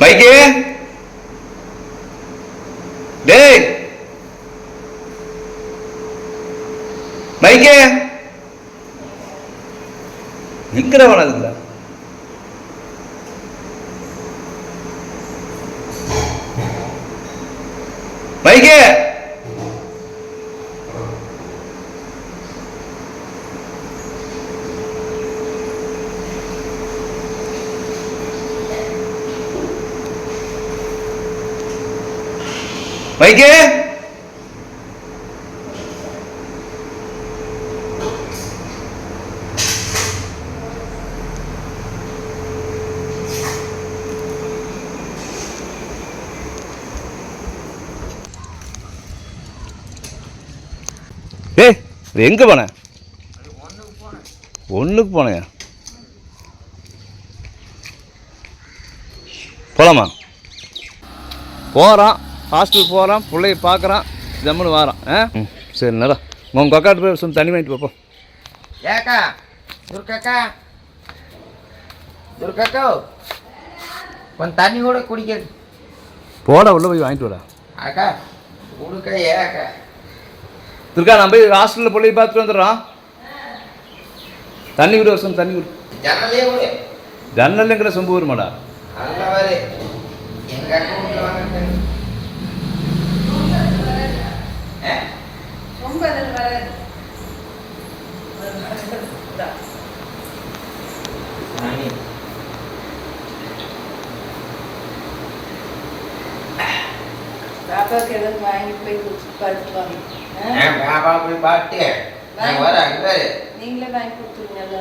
மைக்கு? டேய். மைக்கு. நிற்கிறவன் அதுங்களா மைக்கு மைக்கு ஏய் இது எங்க போன? ஒன்றுக்கு போனேன் போலாமா? போகிறான் ஹாஸ்டல் போகிறான் பிள்ளைய பார்க்குறான் ஜம்முன்னு வாரான். ஆ? சரி நல்லா உங்கள் அக்காட்டு போய் சொல்லி தண்ணி வாங்கிட்டு பார்ப்போம் ஏக்கா துர்க்கக்கா. துர்க்கக்கா கொஞ்சம் தண்ணி கூட குடிக்க. போடா உள்ளே போய் வாங்கிட்டு வாடா. அக்கா கொடுக்க ஏக்கா துர்கா நான் போய் ஹாஸ்டலில் பிள்ளைய பார்த்துட்டு வந்துடுறான். தண்ணி விடு வருஷம் தண்ணி விடு ஜன்னல்ங்கிற சொம்பு வருமாடா நல்ல வரு எங்க அக்கா வீட்டுல வாங்க தண்ணி. ஆ? பாப்பாவுக்கு ஏதாவது வாங்கிட்டு போய் குடிச்சிட்டு படுத்துட்டு வாங்க. ஆ, ஆ? பாப்பா போய் பாட்டு நான் வரேன் அங்க பாரு. நீங்களே வாங்கி கொடுத்துருங்கல்ல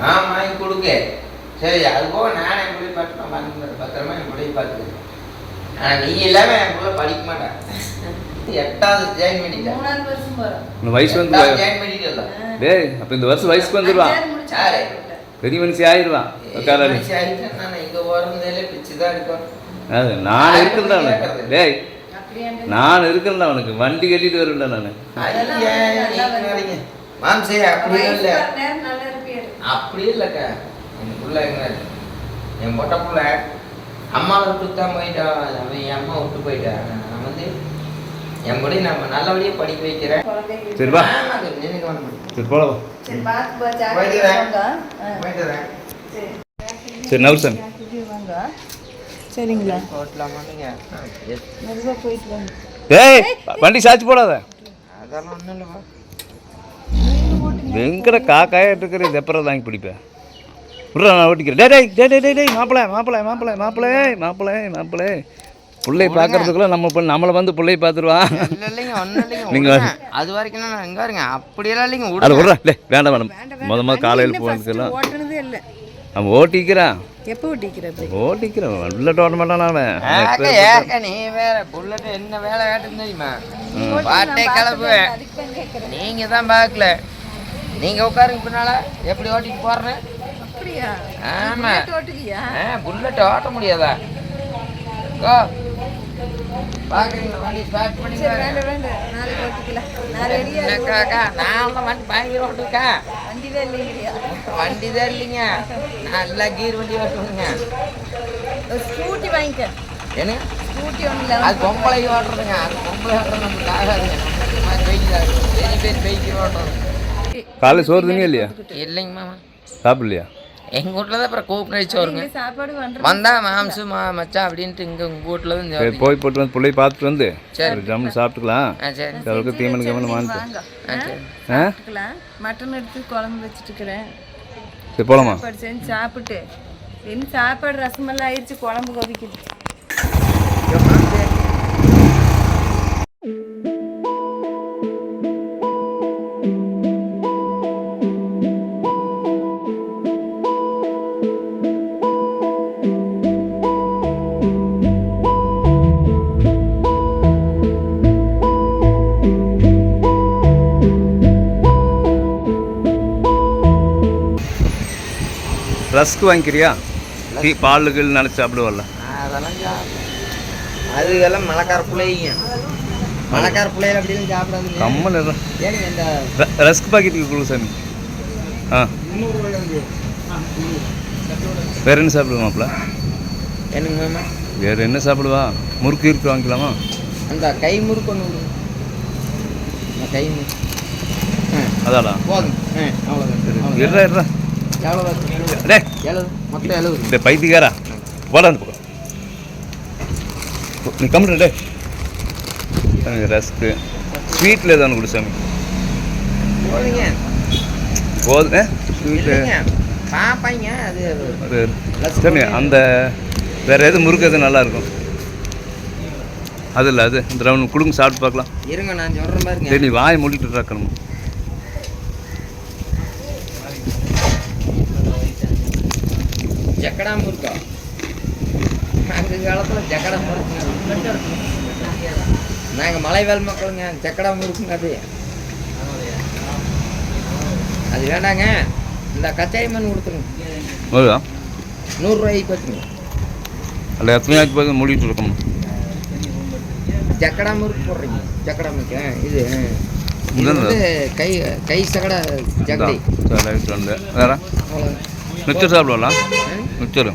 நான் வாங்கி கொடுக்க. சரி அது போக நானே என் பிள்ளை பார்த்து நான் பார்த்துக்கிறேன் பத்திரமா என் பிள்ளைய பார்த்துக்கிறேன் ஆனால் நீ இல்லாம என் பிள்ளை படிக்க மாட்டேன் எட்டாவது ஜாயின் பண்ணிட்டேன். மூணாவது வருஷம் வயசு வந்து ஜாயின் பண்ணிட்டல டேய் அப்போ இந்த வருஷம் வயசுக்கு வந்துடுவான் யாரு? பெரிய மனுஷி ஆயிடுவான். உட்காராடி நான் இங்க போறதுல பிச்சு தான் இருக்கும் நான் இருக்கிறேன்டா அவனுக்கு. டேய் அப்படியே? நான் இருக்கிறேன்டா அவனுக்கு. வண்டி கட்டிட்டு வருவேன்டா நான். மாம்சே அப்படி இல்ல. நேரம் நல்லா இருப்பியாரு அப்படி இல்லக்கா. என் புள்ள எங்க என் மொட்டை புள்ள. அம்மா விட்டு தான் போயிட்டான் அவன் என் அம்மா விட்டு போயிட்டான் நான் வந்து என் கூட நம்ம நல்லபடியா படிக்க வைக்கிறேன். சரி வா. சரி சரி சரிங்களா? வண்டி சாச்சி போடாத. அதெல்லாம் ஒண்ணும் இல்லைப்பா. எங்கட காக்காயிட்டு இருக்கிற எப்பறம் வாங்கி பிடிப்பேன் விட்றா நான் ஓட்டிக்கிறேன். டேய் டேய் டேய் டேய் டேய் டேய் மாப்பிள மாப்பிள மாப்பிள மாப்பிள மாப்பிள மாப்பிள பிள்ளை பார்க்கறதுக்குள்ள நம்ம பொண்ணு நம்மளை வந்து பிள்ளைய பார்த்துருவான் இல்ல, இல்லைங்க, ஒண்ணும் இல்லைங்க, நீங்க விடுங்க. அது வரைக்கும் நான் எங்க இருங்க அப்படியெல்லாம் இல்லைங்க அது விடுங்க. விட்றா டேய் வேண்டாம் வேண்டாம் முத முத காலையில் போனதுக்கெல்லாம் ஓட்டுனதே இல்லை. அவன் ஓட்டிக்கிறான் எப்போ ஓட்டிக்கிறான் உள்ள ஓட்ட மாட்டான் அவன். நீ வேற புல்லட் என்ன வேலை காட்டுன்னு தெரியுமா? பாட்டே கிளப்பு அதுக்கு தான் கேட்குறேன் நீங்க தான் பார்க்கல. நீங்க உட்காருங்க பின்னால. எப்படி ஓட்டிட்டு போறேன் அப்படியா? ஆமா. ஓட்டுவியா ஆ புல்லட் ஓட்ட முடியாதா? கோ. பாக்குறீங்களா? வண்டி ஸ்டார்ட் பண்ணி சரி பாருங்க. வேண்டாம் வேண்டாம். நாளைக்கு ஓட்டிக்கலாம் நான் ரெடியா என்னக்கா, அக்கா, நான் தான் வண்டி வாங்கி ஓட்டுக்கா வண்டி தான் இல்லைங்கிறியா வண்டி தான் இல்லைங்க. நல்லா கீர் வண்டி ஓட்டுவீங்க ஒரு ஸ்கூட்டி வாங்கிக்க என்ன? ஸ்கூட்டி ஒன்றும் அது பொம்பளை ஓட்டுறதுங்க. அது பொம்பளை ஓட்டுறது நமக்கு ஆகாதுங்க. பெரிய பைக் ஓட்டுறது. காலையில் சோறு தண்ணி இல்லையா இல்லைங்க மாமா. சாப்பிடலையா? எங்க வீட்டில் தான் அப்புறம் கூப்பிட்டு வச்சு வருங்க. இங்க சாப்பாடு வந்தா மாம்சு மா மச்சான் அப்படின்ட்டு இங்க உங்க வீட்டில் தான். போய் போட்டு வந்து பிள்ளைய பார்த்துட்டு வந்து சரி. ஜம்மு சாப்பிட்டுக்கலாம். சரி. அவருக்கு தீமன் கம்மன் வாங்க. ஆ மட்டன் எடுத்து குழம்பு வச்சுட்டு இருக்கிறேன் சரி செஞ்சு சாப்பிட்டு. என்ன சாப்பாடு ரசமெல்லாம் ஆயிடுச்சு குழம்பு கொதிக்குது. ரஸ்க் வாங்கிக்கிறியா? டீ பாலுகள் நினச்சி சாப்பிடுவல்ல அதெல்லாம் சாப்பிடு அதுக்கெல்லாம் மழைக்கார பிள்ளைங்க. மழைக்கார பிள்ளைகள் அப்படிலாம் சாப்பிடாது கம்மன் இரு. ஏங்க இந்த ரஸ்க் பாக்கெட்டுக்கு குழு சாமி. ஆ. வேற என்ன சாப்பிடுவோம் மாப்பிள்ள எனக்கு மாமா? வேறு என்ன சாப்பிடுவா? முறுக்கு இருக்கு வாங்கிக்கலாமா? அந்த கை முறுக்கு ஒன்று அந்த கை முறுக்கு ஆ. அதாடா போதும். ஆ அவ்வளோதான் இருடா இருடா இந்த பைத்தியக்காரா. போடா அந்த பக்கம் நீ கம்மிட்டு டே ரஸ்க்கு ஸ்வீட்டில் ஏதாவது கொடு சாமி. போதுங்க. சரி அந்த வேற எது முறுக்கு எது நல்லா இருக்கும் அது இல்லை அது. இந்த ரவுண்ட் கொடுங்க சாப்பிட்டு பார்க்கலாம். இருங்க நான் பாருங்க. சரி நீ வாயை மூடிட்டு இருக்கணும் ஜக்கடா முறுக்கா அந்த காலத்தில் ஜக்கடா முறுக்கு நாங்கள் மலைவாழ் மக்களுங்க ஜக்கடா முறுக்குங்க அது அது வேண்டாங்க. இந்த கச்சாரி மண் கொடுத்துருங்க. நூறுரூவாய்க்கு வச்சுங்க அதில் எத்தனை ஆச்சு போது மூடிட்டு இருக்கணும்? ஜக்கடா முறுக்கு போடுறீங்க. ஜக்கடா முறுக்கு இது? வந்து கை கை சக்கடா ஜக்கடி வேற? மிக்சர் சாப்பிடலாம் மிக்சர்.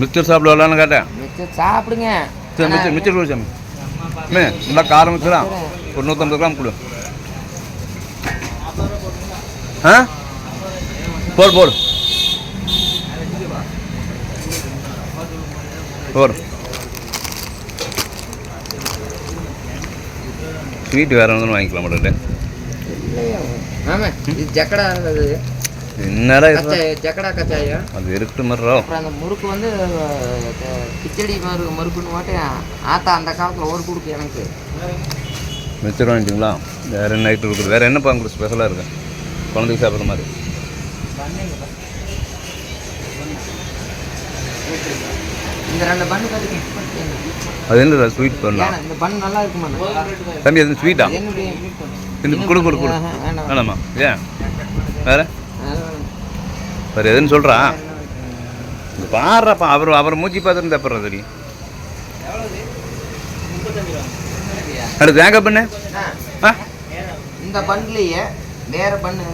மிக்சர் சாப்பிடலான்னு கேட்டேன். மிச்சம் சாப்பிடுங்க. சரி மிக்சர் மிக்சர் கொடு சாமி அம்மே நல்லா காரம் மிக்சரா? ஒரு நூற்றம்பது கிராம் கொடு. ஆ? போடு போடு. போடு. ஸ்வீட் வேறு ஒன்றும் வாங்கிக்கலாம் மாட்டேன் ஆமாம் இது ஜக்கடா அது என்னடா இது? கச்சாய ஜக்கடா கச்சாயம். அது இருக்கு மர்றோ அப்புறம் அந்த முறுக்கு வந்து கிச்சடி மறு மறுக்குன்னு மாட்டேன் ஆத்தா அந்த காலத்தில் ஒரு கொடுக்கு எனக்கு. மிச்சர் வாங்கிட்டீங்களா? வேறு என்ன ஐட்டம் இருக்குது? வேறு என்ன பாங்க ஸ்பெஷலாக இருக்கு? குழந்தைக்கு சாப்பிட்ற மாதிரி. இந்த ரெண்டு பண்ணு கற்றுக்கேன் அது என்ன ஸ்வீட் பண்ணலாம் இந்த பண்ணு நல்லா இருக்குமா? தம்பி அது ஸ்வீட்டா கொடு கொடு கொடு. வேணாமா ஏன்? வேறு. வேறு எதுன்னு சொல்கிறா பாடுறப்பா அவர் அவர் மூஞ்சி பார்த்துட்டு தப்புறா தெரியும் அடுத்து தேங்காய் பண்ணு. இந்த பண்ணுலையே வேற பண்ணு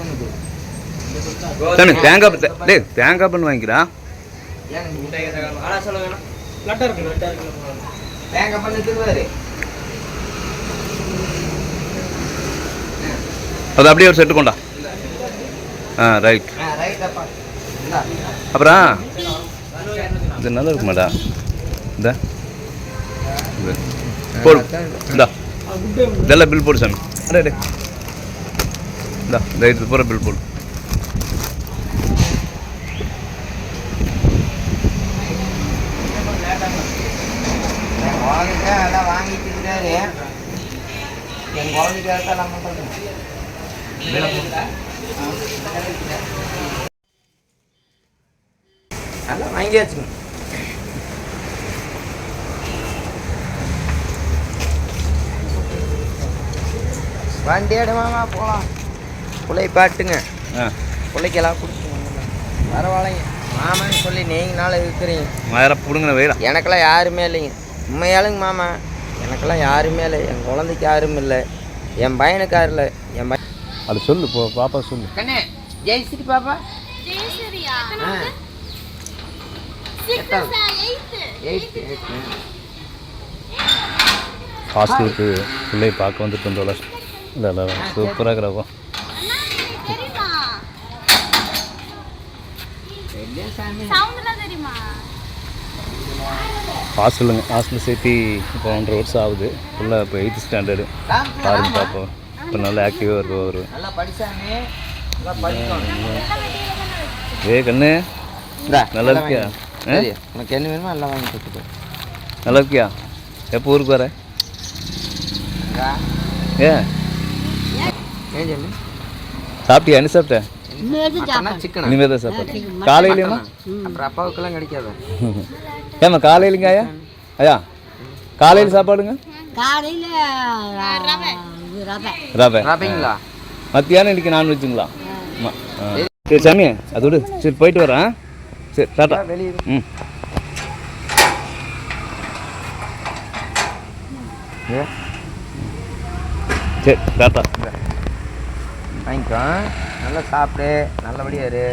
சாமி தேங்காய் டேய் தேங்காய் பண்ணு வாங்கிக்கிறா. தேங்காய் பண்ணு திருவாரு. அது அப்படியே ஒரு செட்டு கொண்டா. ஆ ரைட் ஆ ரைட் அப்பா. அப்புறம் இது நல்லா இருக்குமாடா? இந்த. போடு. இந்தா. இதெல்லாம் பில் போடு சாமி. அடே டே இந்தா இந்த இது பூரா பில் போடு. என் குழந்தைக்கு நம்ம பண்ணுறோம் நல்லா வாங்கியாச்சுங்க வண்டி எடுமாமா போகலாம் பிள்ளை பாட்டுங்க. ஆ. பிள்ளைக்கெல்லாம் கொடுத்துங்க பரவாயில்லைங்க. மாமான்னு சொல்லி நீங்கள் நாள் இருக்கிறீங்க. ஆயிரம் பிடுங்கின வெயிடா எனக்கெல்லாம் யாருமே இல்லைங்க. உண்மையாளுங்க மாமா எனக்கெல்லாம் யாருமே இல்லை. என் குழந்தைக்கு யாரும் இல்லை. என் பையனுக்கு யாரும் இல்லை. என் பையன் அது சொல்லு போ பாப்பா சொல்லு. கண்ணே ஜெயஸ்ரீ பாப்பா. ஜெயஸ்ரீயா ஆ எட்டாவது எயித்து எயித்து ஹாஸ்டலுக்கு பிள்ளை பார்க்க வந்துட்டு வந்தோம்ல இல்லை இல்லை சூப்பராக இருக்கிறப்போ தெரியுமா இல்லையா சாமி சவுண்ட்லாம் தெரியுமா ஹாஸ்டலுங்க ஹாஸ்டல் சேர்த்து இப்போ ஒன்றரை வருஷம் ஆகுது ஃபுல்லாக இப்போ எயித்து ஸ்டாண்டர்டு பாருங்க பார்ப்போம் இப்போ நல்லா ஆக்டிவாக இருக்கும் படிக்கணும் ஏ கண்ணு நல்லா இருக்கியா? வாங்கி. சரி உனக்கு என்ன வேணுமோ எல்லாம் வாங்கி கொடுத்துக்கோ. நல்லா இருக்கியா? எப்போ ஊருக்கு வர? இந்தா. ஏன் சொல்லு? சாப்பிட்டியா? என்ன சாப்பிட்டேன் இனிமேல் தான் சாப்பிட்டேன் காலையிலையுமா? அப்புறம் அப்பாவுக்கெல்லாம் கிடைக்காது? ஏம்மா காலையிலங்க ஐயா? ஐயா காலையில் சாப்பாடுங்க? காலையில் ரவை. ரவை. ரபிங்களா மத்தியானம் இன்னைக்கு நான்வெஜ்ஜுங்களா? சரி சாமி அதோடு சரி போயிட்டு வரேன். சரி டாட்டா வெளியே ம். சரி டாட்டா வாங்கிக்கோ நல்லா சாப்பிடு நல்லபடியா இரு.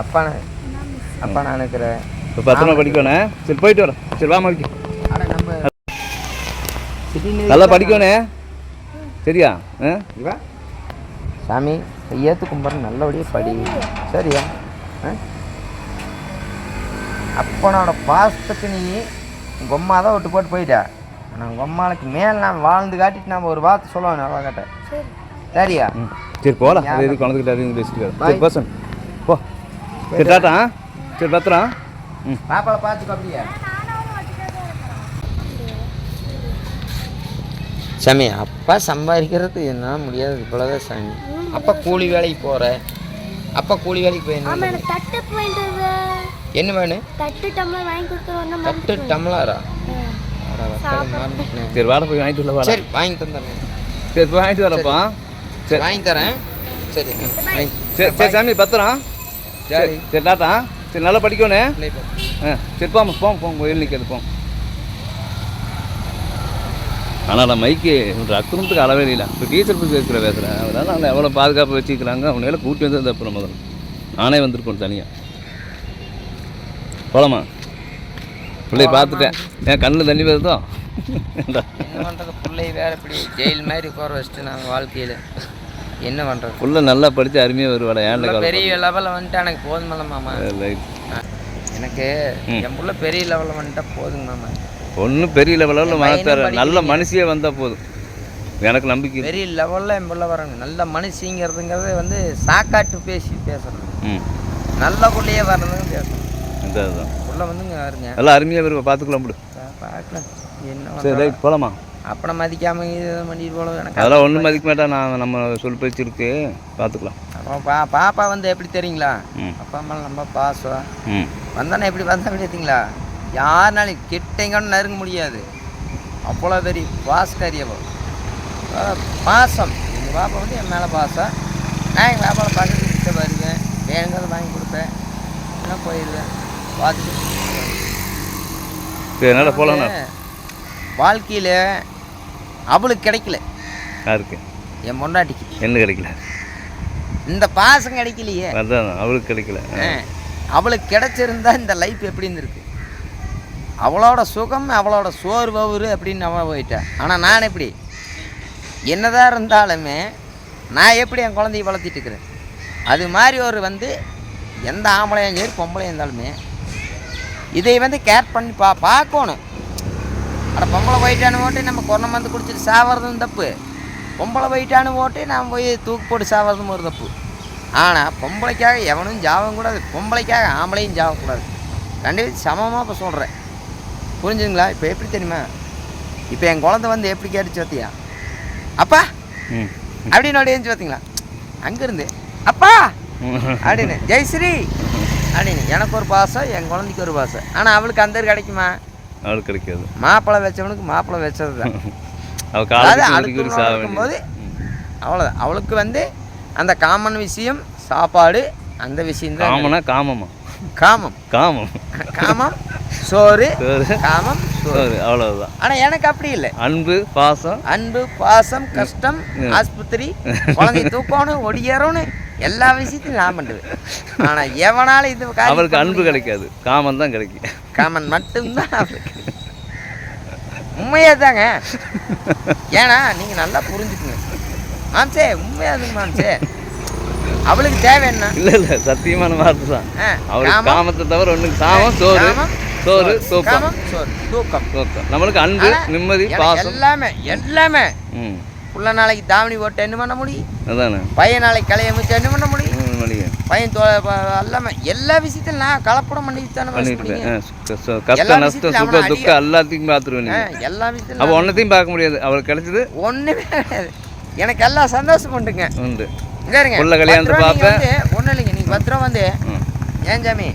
அப்பா அப்பா நான் இருக்கிறேன் இப்போ பத்திரமா படிக்கணும் சரி போயிட்டு வரேன் சரி வா மதிக்க அட நம்ம திடீர்னு நல்லா படிக்கணும் சரியா? ஆ? சாமி கையேத்து கும்பிட்ற நல்லபடியாக படி. சரியா? ஆ? அப்பனோட பாசத்துக்கு நீ உங்கள் அம்மா தான் விட்டு போட்டு போயிட்டா. ஆனால் உங்கள் அம்மாளுக்கு மேல் நான் வாழ்ந்து காட்டிட்டு நம்ம ஒரு வார்த்தை சொல்லுவேன் நல்லா கேட்ட சரியா? சரி போகலாம் அது எது குழந்தைகிட்ட அது பேசிட்டு சரி பர்சன் போ. சரி டாட்டா? சரி பத்திரம். ம். பாப்பாவை பார்த்துக்கோ அப்படியா. சாமி அப்பா சம்பாதிக்கிறது என்னால் முடியாது. இவ்வளோதான் சாமி. அப்பா கூலி வேலைக்கு போகிற அப்பா கூலி வேலைக்கு போய் என்ன வேணும் தட்டு டம்ளர் வாங்கி கொடுத்துருவோம் தட்டு டம்ளரா. சரி வாட போய் வாங்கிட்டு வாடா. சரி வாங்கி தந்துடுறேன். சரி போய் வாங்கிட்டு வரப்பா சரி வாங்கி தரேன். சரி சரி சரி சாமி பத்திரம்? சரி சரி. டாட்டா. சரி நல்லா படிக்கணும். ஆ சரி போம் போம் போம் கோயில் நிற்கிறது போம். ஆனால் நான் மைக்கு அக்கிரமத்துக்கு அளவே இல்லை இப்போ டீச்சர் போய் பேசுகிற பேசுகிறேன் அதனால் நான் எவ்வளோ பாதுகாப்பு வச்சுக்கிறாங்க. அவனையெல்லாம் கூட்டி வந்தது அப்புறம் முதல்ல நானே வந்திருக்கணும் தனியாக போலாமா? பிள்ளைய பார்த்துட்டேன். என் கண்ணில் தண்ணி வருதோ? என்ன பண்ணுறது பிள்ளை வேற இப்படி ஜெயில் மாதிரி உட்கார வச்சுட்டு நாங்கள் வாழ்க்கையில். என்ன பண்ணுறது புள்ள நல்லா படித்து அருமையாக வருவாடா ஏன்டா பெரிய லெவலில் வந்துட்டு எனக்கு போதுமில்ல மாமா. எனக்கு என் புள்ள பெரிய லெவலில் வந்துட்டா போதுங்க மாமா. ஒன்றும் பெரிய லெவலில் என் மாற்ற பையனும் நல்ல மனுஷியே வந்தால் போதும். எனக்கு நம்பிக்கை. பெரிய லெவலில் என் புள்ள வரணும் நல்ல மனுஷங்கிறதுங்கிறது வந்து சாக்காட்டு பேசி பேசணும் நல்ல புள்ளையே வரணுங்க பேசணும் இந்த புள்ள வந்துங்க வருங்க நல்லா அருமையாக வருவா பார்த்துக்கலாம் விடு. பார்க்கலாம். என்ன சரி ரைட் போகலாமா அப்புறம் மதிக்காம இது பண்ணிட்டு போல எனக்கு அதெல்லாம் ஒன்றும் மதிக்க மாட்டா நான் நம்ம சொல் பேச்சு இருக்கு. பார்த்துக்கலாம். அப்புறம் பா பாப்பா வந்து எப்படி தெரியுங்களா? அப்பா அம்மா நம்ம பாசம். வந்தானே எப்படி வந்தா பார்த்தீங்களா யாருனாலும் கிட்டைங்கன்னு நெருங்க முடியாது. அவ்வளோ பெரிய பாஸ்கரியவோ பாசம். எங்கள் பாப்பா வந்து என் மேலே பாசம். நான் எங்கள் பாப்பாவை பக்கத்து கிட்ட வருவேன். வேணுங்கிறத வாங்கி கொடுப்பேன். என்ன போயிடுவேன். பார்த்துட்டு நல்லா போகலாம் வாழ்க்கையில் அவளுக்கு கிடைக்கல. யாருக்கு? என் பொண்டாட்டிக்கு. என்ன கிடைக்கல. இந்த பாசம் கிடைக்கலையே. அதான் அவளுக்கு கிடைக்கல. அவளுக்கு கிடைச்சிருந்தா இந்த லைஃப் எப்படி இருந்திருக்கு? அவளோட சுகம் அவளோட சோர்வவுரு அப்படின்னு அவள் போயிட்டா. ஆனால் நான் எப்படி? என்னதான் இருந்தாலுமே நான் எப்படி என் குழந்தைய வளர்த்திட்டு இருக்கிறேன்? அது மாதிரி ஒரு வந்து எந்த ஆம்பளையும் சரி பொம்பளையும் இருந்தாலுமே இதை வந்து கேர் பண்ணி பா பார்க்கணும். அட பொம்பளை போயிட்டானு ஓட்டு நம்ம கொரோனா மருந்து குடிச்சிட்டு சாவறதும் தப்பு. பொம்பளை போயிட்டானு ஓட்டு நான் போய் தூக்கு போட்டு சாவறதும் ஒரு தப்பு. ஆனால் பொம்பளைக்காக எவனும் ஜாவவும் கூடாது. பொம்பளைக்காக ஆம்பளையும் ஜாவக்கூடாது கண்டிப்பாக சமமாக இப்போ சொல்கிறேன் புரிஞ்சுங்களா இப்போ எப்படி தெரியுமா? இப்போ என் குழந்தை வந்து எப்படி கேட்டுச்சு பார்த்தியா அப்பா! அப்படின்னு அப்படியே பார்த்தீங்களா அங்கேருந்து அப்பா! அப்படின்னு. ஜெயஸ்ரீ அப்படின்னு எனக்கு ஒரு பாசம் என் குழந்தைக்கு ஒரு பாசம் ஆனால் அவளுக்கு அந்த கிடைக்குமா? அவளுக்கு கிடைக்காது. மாப்பிள்ளை வச்சவனுக்கு மாப்பிள்ளை வச்சது தான் அதாவது இருக்கும்போது வேண்டியது. அவ்வளோதான் அவளுக்கு வந்து அந்த காமன் விஷயம் சாப்பாடு அந்த விஷயம் தான் காமனா காமமா? காமம். காமம். காமம் சோறு. காமம் சோறு. அவ்வளவுதான். ஆனால் எனக்கு அப்படி இல்லை. அன்பு பாசம். அன்பு பாசம் கஷ்டம். ஆஸ்பத்திரி குழந்தை தூக்கணும் ஒடியறணும் எல்லா விஷயத்தையும் நான் பண்ணுவேன். ஆனால் எவனால இது பண்ண அன்பு. கிடைக்காது. காமம் தான் கிடைக்கும். காமன் மட்டும்தான் அவளுக்கு உண்மையே தாங்க. ஏன்னா நீங்கள் நல்லா புரிஞ்சுக்குங்க. மாம்சே உண்மையாதுங்க மாம்சே. அவளுக்கு தேவை என்ன? இல்ல இல்ல சத்தியமான வார்த்தை தான். அவளுக்கு காமம், காமத்தை தவிர ஒண்ணுக்கு சாமம் சோறு. காமம், சோறு தூக்கம். காமம், சோறு. தூக்கம். தூக்கம். நம்மளுக்கு அன்பு நிம்மதி பாசம். எல்லாமே எல்லாமே. புள்ள நாளைக்கு தாவணி போட்டு என்ன பண்ண முடியும்? அதானே. பையன் நாளைக்கு கலையை மிச்சு என்ன பண்ண முடியும்? பையன் தோ எல்லாமே எல்லா விஷயத்திலும் நான் கலப்படம் பண்ணிட்டு தானே கஷ்டம் நஷ்டம் சுக துக்கம் எல்லாத்தையும் பார்த்துருவேன் எல்லா அவள் விஷயத்திலும் ஒன்றத்தையும் பார்க்க முடியாது. அவளுக்கு கிடைச்சது ஒண்ணுமே கிடையாது. எனக்கு எல்லாம் சந்தோஷம் உண்டுங்க. உண்டு. புள்ள கல்யாணத்தை பார்ப்பேன். வந்து ஒன்றும் இல்லைங்க நீங்கள் பத்து ரூபா வந்து. ஏன் சாமி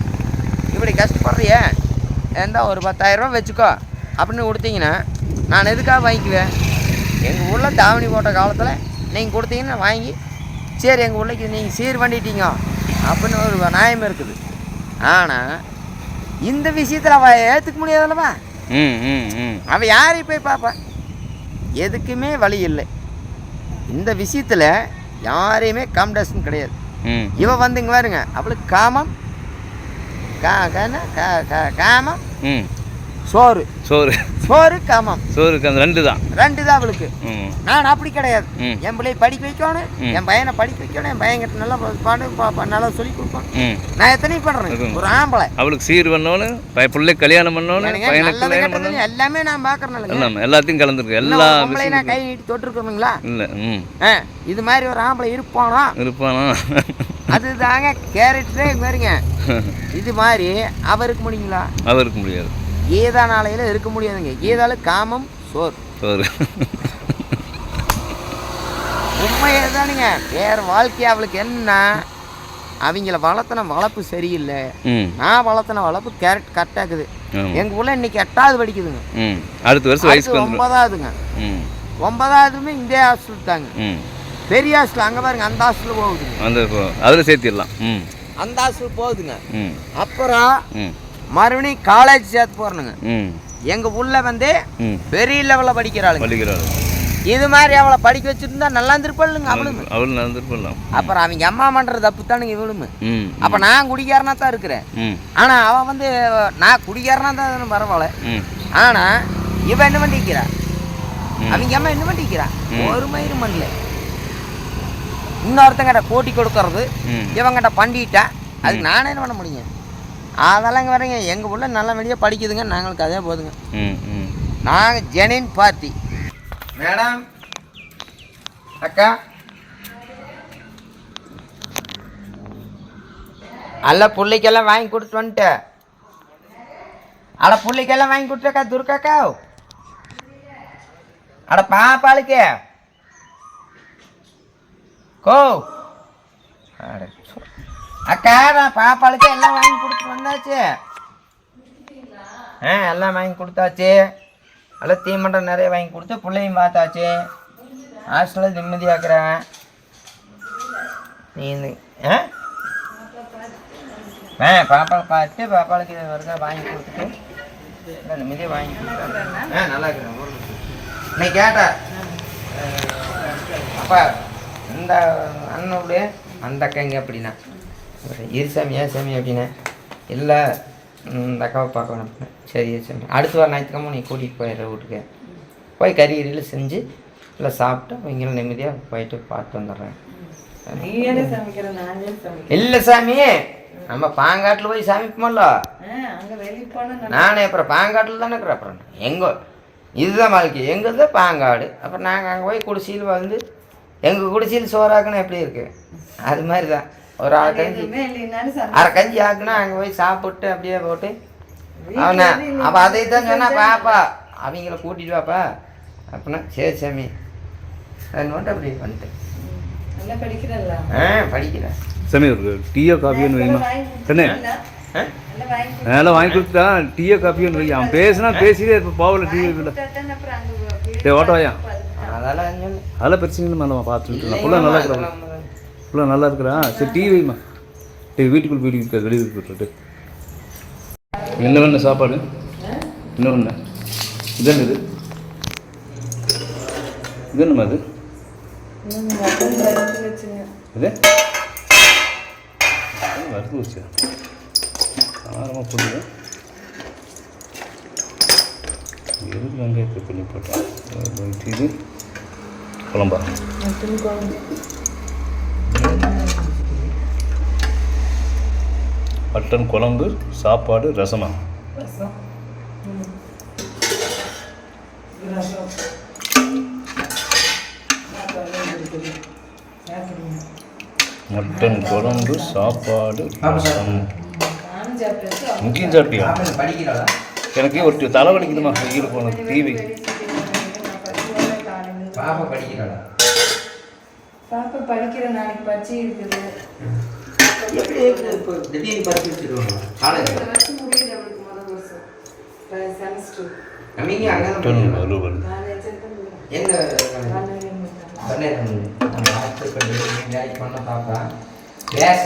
இப்படி கஷ்டப்படுறிய? ஏந்தா ஒரு பத்தாயிரம் ரூபா வச்சுக்கோ. அப்படின்னு கொடுத்தீங்கன்னா நான் எதுக்காக வாங்கிக்குவேன்? எங்கள் ஊரில் தாவணி போட்ட காலத்தில் நீங்கள் கொடுத்தீங்கன்னா வாங்கி சரி எங்கள் ஊர்லைக்கு நீங்கள் சீர் பண்ணிட்டீங்க அப்படின்னு ஒரு நியாயம் இருக்குது. ஆனால் இந்த விஷயத்தில் அவள் ஏற்றுக்க முடியாதல்லவா? அவள் யாரையும் போய் பார்ப்பா. எதுக்குமே வழி இல்லை. இந்த விஷயத்தில் யாரையுமே காம்படிஷன் கிடையாது. ம். இவ வந்து இங்கே பாருங்க அவளுக்கு காமம் கா கா கா கா காமம். சோறு. சோறு. சோறு காமம். சோறுக்கு அந்த ரெண்டு தான். ரெண்டு தான் அவளுக்கு நான் அப்படி கிடையாது. என் பிள்ளைய படிக்க வைக்கணும். என் பையனை படிக்க வைக்கணும் என் பையன்கிட்ட நல்லா பாடு நல்லா சொல்லி ம். நான் எத்தனையும் பண்ணுறேன். ஒரு ஆம்பளை. அவளுக்கு சீர் பண்ணணும் பிள்ளை கல்யாணம் பண்ணணும் கல்யாணம் எல்லாமே நான் பார்க்கறேன் எல்லாம் எல்லாத்தையும் கலந்துருக்கு. எல்லா பொம்பளை நான் கை நீட்டி தொட்டிருக்கணுங்களா? இல்லை ஆ இது மாதிரி ஒரு ஆம்பளை இருப்பானோ? இருப்பானா? அதுதாங்க கேரக்டரே பாருங்க. இது மாதிரி அவருக்கு முடியுங்களா? அவருக்கு முடியாது. கீதா நாளையில இருக்க முடியாதுங்க. கீதால காமம் சோறு சோறு. உண்மையே தானுங்க வேற வாழ்க்கை அவளுக்கு என்ன? அவங்கள வளர்த்தன வளர்ப்பு சரியில்லை. நான் வளர்த்தன வளர்ப்பு கேரட் கரெக்டாகுது ஆமாம் எங்க ஊர்ல இன்னைக்கு எட்டாவது படிக்குதுங்க. அடுத்த வருஷம் வந்துடும் ஒன்பதாவதுங்க. ஒன்பதாவதுமே இந்த ஹாஸ்டல் தாங்க. பெரிய ஹாஸ்டல். அங்க பாருங்க அந்த ஹாஸ்டல் போகுதுங்க. அந்த அதில் சேர்த்திடலாம். அந்த ஹாஸ்டல் போகுதுங்க. அப்புறம் மறுபடியும் காலேஜ் சேர்த்து போறணுங்க. எங்க உள்ள வந்து பெரிய லெவலில் படிக்கிறாளுங்க. இது மாதிரி அவளை படிக்க வச்சிருந்தா நல்லா இருந்திருப்பாளுங்க அவளும் அவள் நடந்துருப்பலாம் அப்புறம் அவங்க அம்மா பண்ற தப்பு தானுங்க இவளும் அப்ப நான் குடிக்காரனா தான் இருக்கிறேன். ஆனா அவன் வந்து நான் குடிக்காரனா தான் பரவாயில்ல. ஆனா இவன் என்ன பண்ணிக்கிறா. அவங்க அம்மா என்ன பண்ணிக்கிறா. ஒரு மயிரும் பண்ணல. இன்னொருத்தங்கிட்ட போட்டி கொடுக்கறது இவங்கிட்ட பண்ணிட்டா அதுக்கு நானே என்ன பண்ண முடியும்? அதெல்லாம் இங்கே வரீங்க எங்கள் உள்ள நல்ல வெளியே படிக்குதுங்க. நாங்களுக்கு அதே போதுங்க. ம் ம். நாங்கள் ஜெனின் பார்ட்டி மேடம் அக்கா. அல்ல பிள்ளைக்கெல்லாம் வாங்கி கொடுத்து வந்துட்டேன் அட பிள்ளைக்கெல்லாம் வாங்கி கொடுத்துருக்கா துர்காக்கா அட பாப்பாளுக்கு. கோ. அட சு. அக்கா நான் பாப்பாளுக்கு எல்லாம் வாங்கி கொடுத்து வந்தாச்சு. ஆ எல்லாம் வாங்கி கொடுத்தாச்சு. எல்லாம் தீமண்டம் நிறைய வாங்கி கொடுத்து பிள்ளையும் பார்த்தாச்சு. ஹாஸ்டலில் நிம்மதியாக்குறேன் நீ ஆ? ஆ பார்த்துட்டு பார்த்து பாப்பாளுக்கு இது வருதா வாங்கி கொடுத்துட்டு இல்லை நிம்மதியாக வாங்கி கொடுத்துறேன் ஆ நல்லா இருக்கிறேன் ஒரு நீ கேட்ட அப்பா இந்த அண்ணனுடைய அந்த அக்கா எங்கே அப்படின்னா. இரு சாமி ஏன் சாமி அப்படின்னா இல்லை இந்த அக்காவை பார்க்கணும். அப்படின்னா சரி இரு சாமி. அடுத்த வாரம் ஞாயிற்றுக்கிழமை நீ கூட்டிகிட்டு போயிடுற வீட்டுக்கு. போய் கறி கறியில் செஞ்சு இல்லை சாப்பிட்டு அவங்களும் நிம்மதியாக போயிட்டு பார்த்து வந்துடுறேன். இல்லை சாமி. நம்ம பாங்காட்டில் போய் சமைப்போம்ல. நானே அப்புறம் பாங்காட்டில் தானே இருக்கிறேன். அப்புறம் எங்கோ இதுதான் வாழ்க்கை. எங்கே பாங்காடு. அப்புறம் நாங்கள் அங்கே போய் குடிசையில் வந்து எங்கள் குடிசையில் சோறாக்குனா எப்படி இருக்கு? அது மாதிரி தான் ஒரு அரை கஞ்சி. அரை கஞ்சி ஆக்குனா அங்கே போய் சாப்பிட்டு அப்படியே போட்டு அவனை அப்போ அதை தான் சொன்னா பாப்பா அவங்கள கூட்டிட்டு வாப்பா. அப்படின்னா சரி சாமி. அது மட்டும் அப்படி படிக்கிறல்ல. ஆ படிக்கிறேன். சாமி ஒரு டீயோ காஃபியோன்னு வேணுமா என்ன ஆ? நல்லா வாங்கி அதெல்லாம் வாங்கி கொடுத்தா டீயோ காஃபியோன்னு வை. அவன் பேசினா பேசிட்டே இருப்ப போகல டீ இல்லை கொடுத்தாதான் அப்புறம் அங்க டே ஓட்ட வாயா. அதெல்லாம் அதெல்லாம் பிரச்சனை இல்லை மேடம் பார்த்துட்டு நல்லா அதெல்லாம் ஃபுல்லாக நல்லா இருக்கிறா? சரி டிவி வைமா டேய் வீட்டுக்குள்ள வீட்டுக்கு இருக்காது வெளியே விட்டுட்டு. என்ன வேணும் சாப்பாடு? என்ன வேணும்? இது? என்னது இது? என்னம்மா அது இது வறுத்து வச்சு. எதுக்கு வெங்காயத்தை பண்ணி போட்டேன் இது. குழம்பா? மட்டன் குழம்பு சாப்பாடு ரசமா? மட்டன் குழம்பு சாப்பாடு ரசம். முக்கியம் சாப்பிட்டியா? எனக்கு ஒரு தலை வலிக்குதுமா வெயில் போனது டிவி. பாப்பா படிக்கிறாளா? பாப்பா படிக்கிற நாளைக்கு பச்சை இருக்குது. எப்படி இப்போ திடீர்னு பறிச்சு வச்சுருவாங்க. காலேஜ் எங்க? பண்ண பேச